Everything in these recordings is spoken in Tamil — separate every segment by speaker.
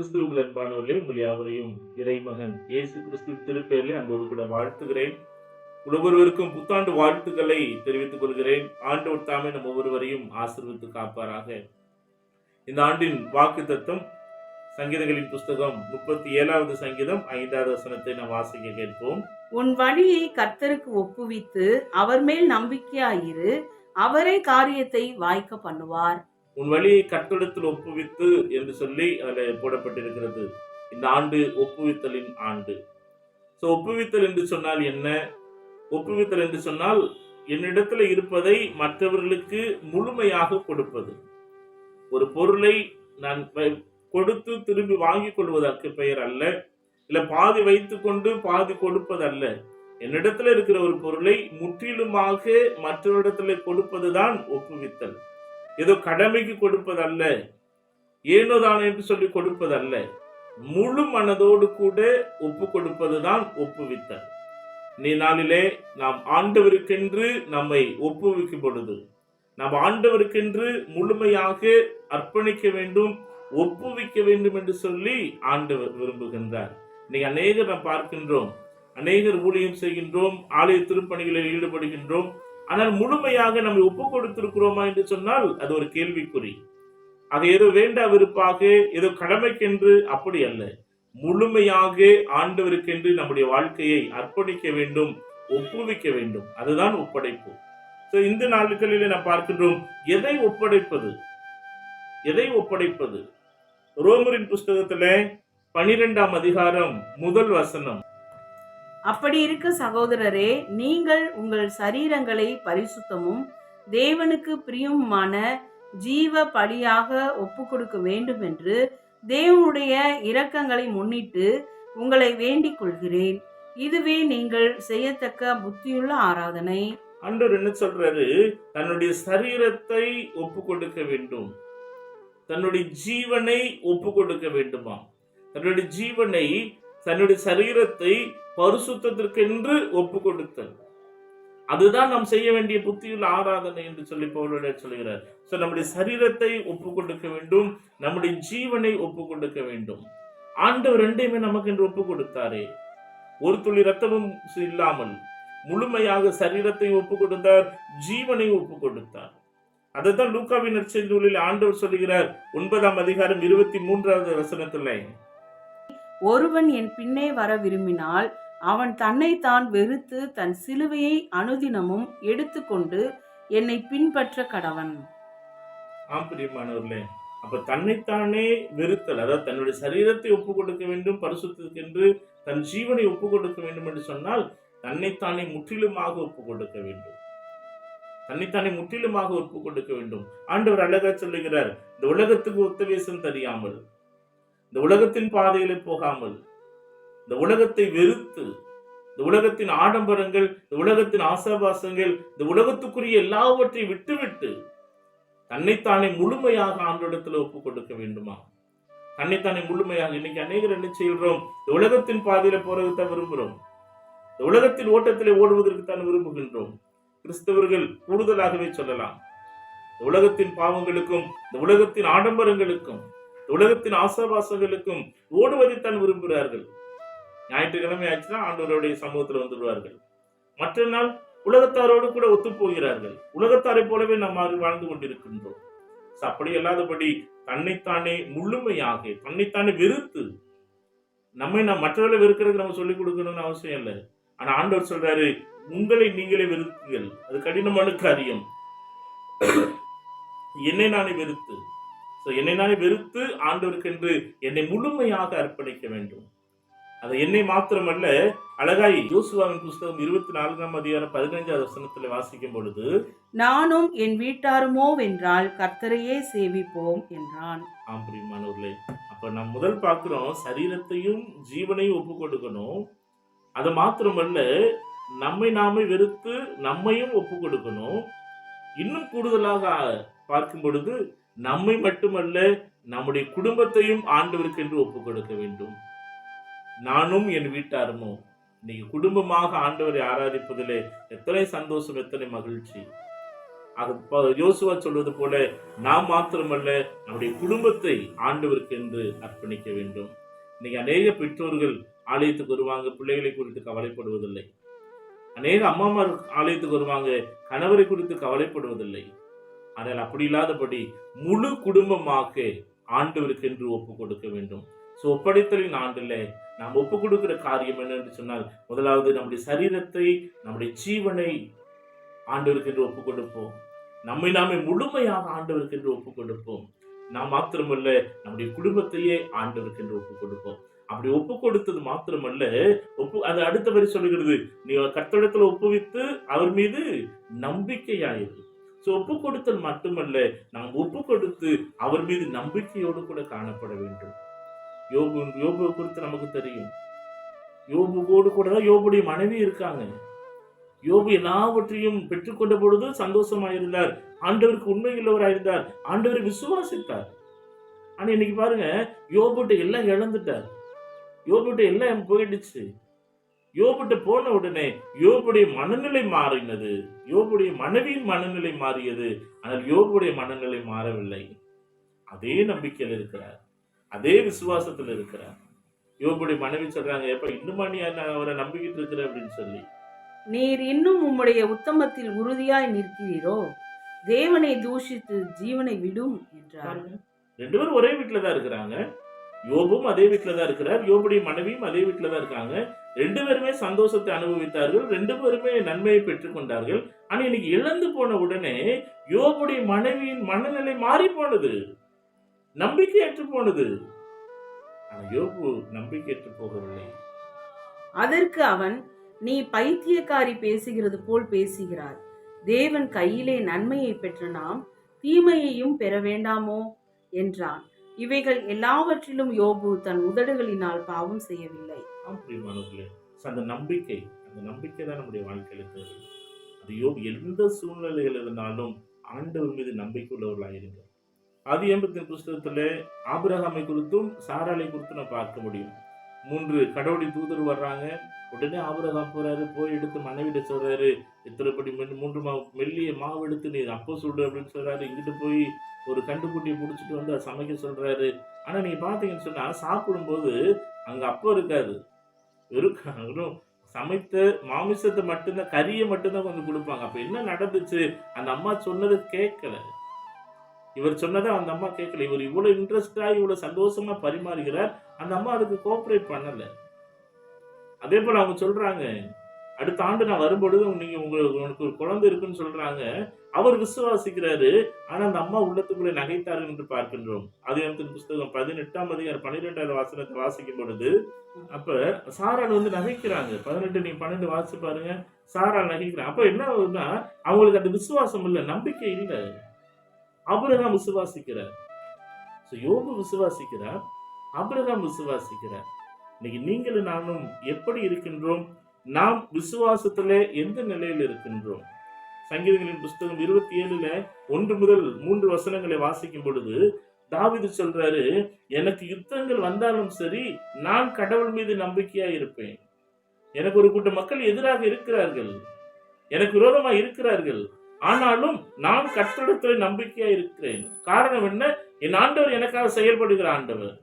Speaker 1: கிறிஸ்துவுக்குள் அன்பானவர்களே உங்கள் யாவரையும் இறைமகன் இயேசு கிறிஸ்து திருப்பெயரிலே அன்போடு கூட வாழ்த்துகிறேன். ஒவ்வொருவருக்கும் புத்தாண்டு வாழ்த்துக்களை தெரிவித்துக் கொள்கிறேன். ஆண்டவர் தாமே நம் ஒவ்வொருவரையும் ஆசிர்வித்து காப்பாராக. இந்த ஆண்டின் வாக்கு தத்துவம் சங்கீதங்களின் புஸ்தகம் முப்பத்தி ஏழாவது சங்கீதம் ஐந்தாவது வசனத்தை நாம் வாசிக்க கேட்போம்.
Speaker 2: உன் வழியை கர்த்தருக்கு ஒப்புவித்து அவர் மேல் நம்பிக்கையாயிரு அவரே காரியத்தை வாய்க்க பண்ணுவார்.
Speaker 1: உன் வழியை கட்டடத்தில் ஒப்புவித்து என்று சொல்லி அதில் போடப்பட்டிருக்கிறது. இந்த ஆண்டு ஒப்புவித்தலின் ஆண்டு. ஸோ ஒப்புவித்தல் என்று சொன்னால் என்ன? ஒப்புவித்தல் என்று சொன்னால் என்னிடத்தில் இருப்பதை மற்றவர்களுக்கு முழுமையாக கொடுப்பது. ஒரு பொருளை நான் கொடுத்து திரும்பி வாங்கிக் கொள்வதற்கு பெயர் அல்ல. இல்லை பாதி வைத்துக்கொண்டு பாதி கொடுப்பது அல்ல என்னிடத்துல இருக்கிற ஒரு பொருளை முற்றிலுமாக மற்றவரிடத்துல கொடுப்பதுதான் ஒப்புவித்தல். ஏதோ கடமைக்கு கொடுப்பதல்ல ஏனோதான் என்று சொல்லி கொடுப்பதல்ல முழு மனதோடு கூட ஒப்பு கொடுப்பதுதான் ஒப்புவித்தல் நீ நாளிலே நாம் ஆண்டவருக்கென்று நம்மை ஒப்புவிக்கும் பொழுது நாம் ஆண்டவருக்கென்று முழுமையாக அர்ப்பணிக்க வேண்டும் ஒப்புவிக்க வேண்டும் என்று சொல்லி ஆண்டவர் விரும்புகின்றார். இன்னைக்கு அநேகர் நாம் பார்க்கின்றோம் அநேகர் ஊழியம் செய்கின்றோம் ஆலய திருப்பணிகளில் ஈடுபடுகின்றோம் ஆனால் முழுமையாக நம்மை ஒப்பு கொடுத்திருக்கிறோமா என்று சொன்னால் அது ஒரு கேள்விக்குறி. அது ஏதோ வேண்டா விருப்பாக ஏதோ கடமைக்கென்று அப்படி அல்ல. முழுமையாக ஆண்டவருக்கென்று நம்முடைய வாழ்க்கையை அர்ப்பணிக்க வேண்டும் ஒப்புவிக்க வேண்டும். அதுதான் ஒப்படைப்பு. ஸோ இந்த நாட்களில் நாம் பார்க்கின்றோம் எதை ஒப்படைப்பது? எதை ஒப்படைப்பது? ரோமரின் புஸ்தகத்துல பனிரெண்டாம் அதிகாரம் முதல் வசனம்.
Speaker 2: அப்படி இருக்க சகோதரரே நீங்கள் உங்கள் சரீரங்களை பரிசுத்தமும் தேவனுக்கு பிரியமுமான ஜீவ பலியாக ஒப்பு கொடுக்க வேண்டும் என்று தேவனுடைய இரக்கங்களை முன்னிட்டு உங்களை வேண்டிக் கொள்கிறேன் இதுவே நீங்கள் செய்யத்தக்க புத்தியுள்ள ஆராதனை.
Speaker 1: அன்று என்ன சொல்றாரு தன்னுடைய சரீரத்தை ஒப்பு கொடுக்க வேண்டும். தன்னுடைய ஜீவனை ஒப்பு கொடுக்க வேண்டுமா தன்னுடைய ஜீவனை தன்னுடைய சரீரத்தை பரிசுத்திற்கென்று ஒப்பு கொடுத்தல் அதுதான் நாம் செய்ய வேண்டிய புத்தியுள்ள ஆராதனை என்று சொல்லி பவுலுடைய சொல்கிறார். சோ நம்முடைய சரீரத்தை ஒப்பு கொடுக்க வேண்டும் நம்முடைய ஜீவனை ஒப்பு கொடுக்க வேண்டும். ஆண்டவர் ரெண்டையுமே நமக்கு என்று ஒப்பு கொடுத்தாரே ஒரு துளி ரத்தமும் இல்லாமல் முழுமையாக சரீரத்தை ஒப்பு கொடுத்தார் ஜீவனை ஒப்பு கொடுத்தார் அதைத்தான் லூக்காவின் நற்செய்திகளில் ஆண்டவர் சொல்லுகிறார் ஒன்பதாம் அதிகாரம் இருபத்தி மூன்றாவது வசனத்துல
Speaker 2: ஒருவன் என் பின்னே வர விரும்பினால் அவன் தன்னைத்தான் வெறுத்து தன் சிலுவையை அனுதினமும் எடுத்துக்கொண்டு என்னை பின்பற்ற கடவன்.
Speaker 1: ஆம் பிரியமானவர்களே அப்ப தன்னைத்தானே வெறுத்தல் அதாவது தன்னுடைய சரீரத்தை ஒப்பு கொடுக்க வேண்டும் பரிசுத்திற்கென்று தன் ஜீவனை ஒப்பு கொடுக்க வேண்டும் என்று சொன்னால் தன்னைத்தானே முற்றிலுமாக ஒப்பு கொடுக்க வேண்டும். தன்னைத்தானே முற்றிலுமாக ஒப்பு கொடுக்க வேண்டும். ஆண்டவர் அழகா சொல்லுகிறார் இந்த உலகத்துக்கு ஒத்த வேஷம் தெரியாமல். இந்த உலகத்தின் பாதையிலே போகாமல் இந்த உலகத்தை வெறுத்து இந்த உலகத்தின் ஆடம்பரங்கள் இந்த உலகத்தின் ஆசாபாசங்கள் இந்த உலகத்துக்குரிய எல்லாவற்றையும் விட்டுவிட்டு தன்னைத்தானே முழுமையாக ஆண்டோடத்துல ஒப்பு கொடுக்க வேண்டுமா? தன்னைத்தானே முழுமையாக இன்னைக்கு அநேகர் என்ன செய்கிறோம்? இந்த உலகத்தின் பாதையில போறது தான் விரும்புகிறோம். இந்த உலகத்தின் ஓட்டத்திலே ஓடுவதற்கு தான் விரும்புகின்றோம். கிறிஸ்தவர்கள் கூடுதலாகவே சொல்லலாம். இந்த உலகத்தின் பாவங்களுக்கும் இந்த உலகத்தின் ஆடம்பரங்களுக்கும் உலகத்தின் ஆசாபாசங்களுக்கும் ஓடுவதைத்தான் விரும்புகிறார்கள். ஞாயிற்றுக்கிழமை ஆச்சுன்னா ஆண்டவருடைய சமூகத்தில் வந்துடுவார்கள் மற்ற நாள் உலகத்தாரோடு கூட ஒத்துப்போகிறார்கள். உலகத்தாரை போலவே நாம் வாழ்ந்து கொண்டிருக்கின்றோம். அப்படி அல்லாதபடி தன்னைத்தானே முழுமையாக தன்னைத்தானே வெறுத்து நம்மை நான் மற்றவர்களை வெறுக்கிறதுக்கு நம்ம சொல்லிக் கொடுக்கணும்னு அவசியம் இல்லை. ஆனா ஆண்டவர் சொல்றாரு உங்களை நீங்களே வெறுத்துங்கள். அது கடினமான காரியம். என்னை நானே வெறுத்து So, என்னை நானே வெறுத்து ஆண்டவருக்கென்று என்னை முழுமையாக அர்ப்பணிக்க வேண்டும். அது என்னை மாத்திரமல்ல அழகாய் யோசுவாவின் புஸ்தகம் இருபத்தி நான்காம் அதிகாரம் பதினைஞ்சாவது வசனத்துல வாசிக்கும் பொழுது
Speaker 2: நானும் என் வீட்டாருமோ வென்றால் கர்த்தரையே சேவிப்போம் என்றான்.
Speaker 1: ஆம் பிரியமானவர்களே அப்ப நம்ம முதல் பார்க்கிறோம் சரீரத்தையும் ஜீவனையும் ஒப்பு கொடுக்கணும் அது மாத்திரமல்ல நம்மை நாமே வெறுத்து நம்மையும் ஒப்பு கொடுக்கணும் இன்னும் கூடுதலாக பார்க்கும் பொழுது நம்மை மட்டுமல்ல நம்முடைய குடும்பத்தையும் ஆண்டவருக்கு என்று ஒப்பு கொடுக்க வேண்டும். நானும் என் வீட்டாருமோ இன்னைக்கு குடும்பமாக ஆண்டவரை ஆராதிப்பதிலே எத்தனை சந்தோஷம் எத்தனை மகிழ்ச்சி. அது ப- யோசுவா சொல்வது போல நாம் மாத்திரமல்ல நம்முடைய குடும்பத்தை ஆண்டவருக்கு என்று அர்ப்பணிக்க வேண்டும். இன்னைக்கு அநேக பெற்றோர்கள் ஆலயத்துக்கு வருவாங்க பிள்ளைகளை குறித்து கவலைப்படுவதில்லை. அநேக அம்மாமார் ஆலயத்துக்கு வருவாங்க கணவரை குறித்து கவலைப்படுவதில்லை. ஆனால் அப்படி இல்லாதபடி முழு குடும்பமாக ஆண்டவருக்கு என்று ஒப்பு கொடுக்க வேண்டும். ஸோ ஒப்படைத்தலின் ஆண்டில் நாம் ஒப்பு கொடுக்கிற காரியம் என்னென்று சொன்னால் முதலாவது நம்முடைய சரீரத்தை நம்முடைய ஜீவனை ஆண்டவருக்கு என்று ஒப்பு கொடுப்போம். நம்மை நாமே முழுமையாக ஆண்டவருக்கு என்று ஒப்பு கொடுப்போம். நாம் மாத்திரமல்ல நம்முடைய குடும்பத்தையே ஆண்டவருக்கு என்று ஒப்பு கொடுப்போம். அப்படி ஒப்பு கொடுத்தது மாத்திரமல்ல ஒப்பு அது அடுத்த வரி சொல்லுகிறது நீ கத்தடத்தில் ஒப்புவித்து அவர் மீது நம்பிக்கையாயிரு. ஸோ ஒப்பு கொடுத்தல் மட்டுமல்ல நாம் ஒப்பு கொடுத்து அவர் மீது நம்பிக்கையோடு கூட காணப்பட வேண்டும். யோபு யோபு குறித்து நமக்கு தெரியும். யோபுவோடு கூட தான் யோபுடைய மனைவி இருக்காங்க. யோபு எல்லாவற்றையும் பெற்றுக்கொண்ட பொழுது சந்தோஷமாயிருந்தார். ஆண்டவருக்கு உண்மையுள்ளவராயிருந்தார் ஆண்டவரை விசுவாசித்தார். ஆனா இன்னைக்கு பாருங்க யோபுட்ட எல்லாம் இழந்துட்டார். யோபுட்ட எல்லாம் போயிடுச்சு. யோபுட்ட போன உடனே யோபுடைய மனநிலை மாறினது. யோபுடைய மனைவியின் மனநிலை மாறியது. ஆனால் யோபுடைய மனநிலை மாறவில்லை. அதே நம்பிக்கையில் இருக்கிறார். அதே விசுவாசத்தில் இருக்கிறார். யோபுடைய மனைவி சொல்றாங்க எப்ப இன்னுமா நீ அவரை நம்பிக்கிட்டு இருக்கிற? அப்படின்னு சொல்லி.
Speaker 2: நீர் இன்னும் உம்முடைய உத்தமத்தில் உறுதியாய் நிற்கிறீரோ? தேவனை தூஷித்து ஜீவனை விடும் என்றார்.
Speaker 1: ரெண்டு பேரும் ஒரே வீட்டுல தான் இருக்கிறாங்க. யோபும் அதே வீட்டுல தான் இருக்கிறார். யோபுடைய மனைவியும் அதே வீட்டுல தான் இருக்காங்க. ரெண்டு பேருமே சந்தோஷத்தை அனுபவித்தார்கள் ரெண்டு பேருமே நன்மையை பெற்றுக்கொண்டார்கள் ஆனா இன்னைக்கு இழந்து போன உடனே யோபுடைய மனைவியின் மனநிலை மாறி போனது. நம்பிக்கை ஏற்று போனது. ஆனா யோபு நம்பிக்கையற்று போகவில்லை.
Speaker 2: அதற்கு அவன் நீ பைத்தியக்காரி பேசுகிறது போல் பேசுகிறார் தேவன் கையிலே நன்மையை பெற்ற நாம் தீமையையும் பெற வேண்டாமோ? என்றான். இவைகள் எல்லாவற்றிலும் யோபு தன் உதடுகளினால் பாவம் செய்யவில்லை.
Speaker 1: அந்த நம்பிக்கை அந்த நம்பிக்கை தான் நம்முடைய வாழ்க்கையில தேவை. அது யோபு எந்த சூழ்நிலைகள் இருந்தாலும் ஆண்டவர் மீது நம்பிக்கை உள்ளவர்களாயிருங்க ஆதி எம்பத்தின் புஸ்தகத்தில் ஆபிரகாமை குறித்தும் சாராலை குறித்தும் நம்ம பார்க்க முடியும். மூன்று கடவுளி தூதர் வர்றாங்க. உடனே ஆபிரகாம் போறாரு போய் எடுத்து மனைவிட சொல்றாரு இத்தனை படி மெல் மூன்று மாவு மெல்லிய மாவு எடுத்து நீ அப்போ சுடு அப்படின்னு சொல்றாரு. இங்கிட்டு போய் ஒரு கண்டுக்குட்டியை பிடிச்சிட்டு வந்து அதை சமைக்க சொல்றாரு. ஆனா நீங்க பாத்தீங்கன்னு சொன்னா சாப்பிடும்போது அங்க அப்போ இருக்காது. வெறும் வெறும் சமைத்த மாமிசத்தை மட்டும்தான் கறியை மட்டும்தான் கொஞ்சம் கொடுப்பாங்க. அப்ப என்ன நடந்துச்சு? அந்த அம்மா சொன்னதை கேட்கல. இவர் சொன்னதை அந்த அம்மா கேட்கல. இவர் இவ்வளவு இன்ட்ரெஸ்டா இவ்வளவு சந்தோஷமா பரிமாறுகிறார். அந்த அம்மா அதுக்கு கோஆப்ரேட் பண்ணலை. அதே போல் அவங்க சொல்கிறாங்க அடுத்த ஆண்டு நான் வரும்பொழுது நீங்கள் உங்களுக்கு உனக்கு ஒரு குழந்தை இருக்குன்னு சொல்கிறாங்க அவர் விசுவாசிக்கிறாரு ஆனால் அந்த அம்மா உள்ளத்துக்குள்ளே நகைத்தார்கள் என்று பார்க்கின்றோம். அதிகாரத்தின் புஸ்தகம் பதினெட்டாம் அதிகாரம் பன்னிரெண்டாவது வாசனத்தை வாசிக்கும் பொழுது அப்போ சாரால் வந்து நகைக்கிறாங்க. பதினெட்டு நீங்கள் பன்னெண்டு வாசி பாருங்க. சாரால் நகைக்கிறாங்க. அப்போ என்ன ஆகுதுன்னா அவங்களுக்கு அந்த விசுவாசம் இல்லை நம்பிக்கை இல்லை. அபிரகாம் விசுவாசிக்கிறார். ஸோ யோபு விசுவாசிக்கிறார் அபிரகாம் விசுவாசிக்கிறார். இன்னைக்கு நீங்களும் நானும் எப்படி இருக்கின்றோம்? நாம் விசுவாசத்துல எந்த நிலையில் இருக்கின்றோம்? சங்கீதங்களின் புஸ்தகம் இருபத்தி ஏழுல ஒன்று முதல் மூன்று வசனங்களை வாசிக்கும் பொழுது தாவிது சொல்றாரு எனக்கு யுத்தங்கள் வந்தாலும் சரி நான் கடவுள் மீது நம்பிக்கையா இருப்பேன். எனக்கு ஒரு கூட்ட மக்கள் எதிராக இருக்கிறார்கள். எனக்கு விரோதமா இருக்கிறார்கள். ஆனாலும் நான் கர்த்தரிடத்துல நம்பிக்கையா இருக்கிறேன். காரணம் என்ன? என் ஆண்டவர் எனக்காக செயல்படுகிற ஆண்டவர்.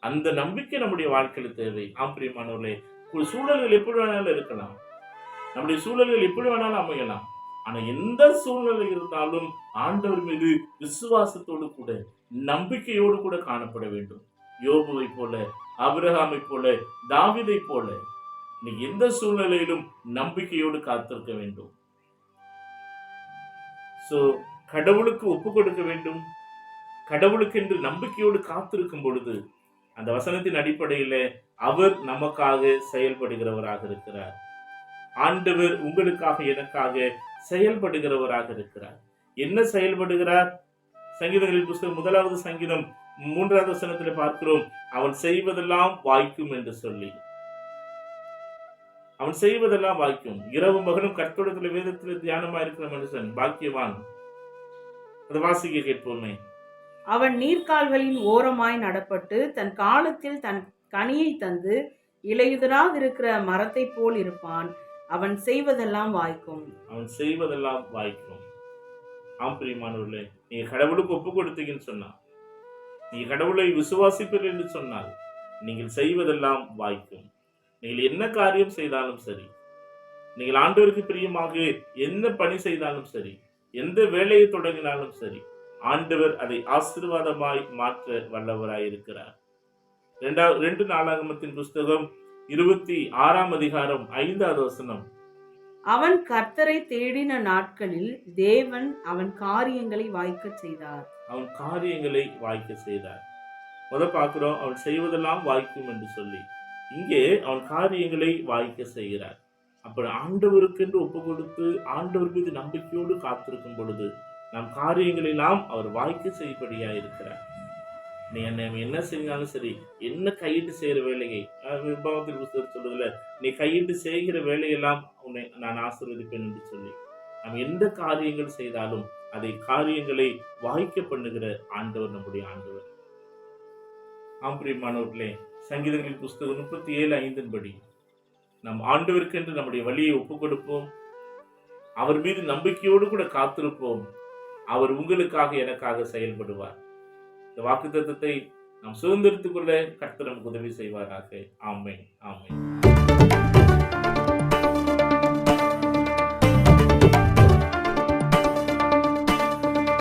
Speaker 1: அந்த நம்பிக்கை நம்முடைய வாழ்க்கையில தேவை. ஆம்பிரியமானவர்களே ஒரு சூழல்கள் எப்படி வேணாலும் இருக்கலாம். நம்முடைய சூழல்கள் எப்படி வேணாலும் அமையலாம். ஆனா எந்த சூழ்நிலை இருந்தாலும் ஆண்டவர் மீது விசுவாசத்தோடு கூட நம்பிக்கையோடு கூட காணப்பட வேண்டும். யோபுவை போல அபிரஹாமை போல தாவிதை போல நீ எந்த சூழ்நிலையிலும் நம்பிக்கையோடு காத்திருக்க வேண்டும். சோ கடவுளுக்கு ஒப்பு கொடுக்க வேண்டும். கடவுளுக்கு என்று நம்பிக்கையோடு காத்திருக்கும் பொழுது அந்த வசனத்தின் அடிப்படையில் அவர் நமக்காக செயல்படுகிறவராக இருக்கிறார். ஆண்டவர் உங்களுக்காக எனக்காக செயல்படுகிறவராக இருக்கிறார். என்ன செயல்படுகிறார்? சங்கீதங்களின் புஸ்தகம் முதலாவது சங்கீதம் மூன்றாவது வசனத்தில் பார்க்கிறோம். அவன் செய்வதெல்லாம் வாய்க்கும் என்று சொல்லி. அவன் செய்வதெல்லாம் வாய்க்கும். இரவு மகனும் கற்படத்துல வேதத்தில் தியானமா இருக்கிற மனுஷன் பாக்கியவான். அதை வாசிக்க கேட்போமே.
Speaker 2: அவன் நீர்க்கால்களின் ஓரமாய் நடப்பட்டு தன் காலத்தில் தன் கனியை தந்து இலையுதராதிருக்கிற மரத்தைப் போல் இருப்பான். அவன் செய்வதெல்லாம் வாய்க்கும்.
Speaker 1: அவன் செய்வதெல்லாம் வாய்க்கும். ஆம் பிரியமானவர்களே நீ கடவுளுக்கு ஒப்பு கொடுத்தீங்கன்னு சொன்னான். நீ கடவுளை விசுவாசிப்பீர் என்று சொன்னால் நீங்கள் செய்வதெல்லாம் வாய்க்கும். நீங்கள் என்ன காரியம் செய்தாலும் சரி நீங்கள் ஆண்டவருக்கு பிரியமாக என்ன பணி செய்தாலும் சரி எந்த வேலையை தொடங்கினாலும் சரி ஆண்டவர் அதை ஆசீர்வாதமாய் மாற்ற வல்லவராய் இருக்கிறார் இரண்டாவது ரெண்டு நாளாகமத்தின் புஸ்தகம் இருபத்தி ஆறாம் அதிகாரம் ஐந்தாவது வசனம்.
Speaker 2: அவன் கர்த்தரை தேடின நாட்களில் தேவன் அவன் காரியங்களை வாய்க்கச் செய்தார்.
Speaker 1: அவன் காரியங்களை வாய்க்க செய்தார். முத பார்க்கிறோம் அவன் செய்வதெல்லாம் வாய்க்கும் என்று சொல்லி இங்கே அவன் காரியங்களை வாய்க்க செய்கிறார். அப்படி ஆண்டவருக்கென்று ஒப்பு கொடுத்து ஆண்டவர் மீது நம்பிக்கையோடு காத்திருக்கும் பொழுது நம் காரியங்களெல்லாம் அவர் வாய்க்க செய்யபடியா இருக்கிறார். நீ என்ன என்ன செஞ்சாலும் சரி என்ன கையிட்டு செய்கிற வேலையை விபாகத்தில் புத்தகம் சொல்றதுல நீ கையிட்டு செய்கிற வேலையெல்லாம் உன்னை நான் ஆசீர்வதிப்பேன் என்று சொல்லி. நாம் எந்த காரியங்கள் செய்தாலும் அதை காரியங்களை வாய்க்க பண்ணுகிற ஆண்டவர் நம்முடைய ஆண்டவர். ஆம் பிரியமானவர்களே சங்கீதங்களின் புஸ்தகம் முப்பத்தி ஏழு ஐந்தின் படி நம் ஆண்டவருக்கென்று நம்முடைய வழியை ஒப்புக் கொடுப்போம் அவர் மீது நம்பிக்கையோடு கூட காத்திருப்போம். அவர் உங்களுக்காக எனக்காக செயல்படுவார். இந்த வாக்குத்தத்தத்தை நாம் சுதந்திரத்துக்குள்ள கர்த்தர் நமக்கு உதவி செய்வாராக. ஆமை ஆமை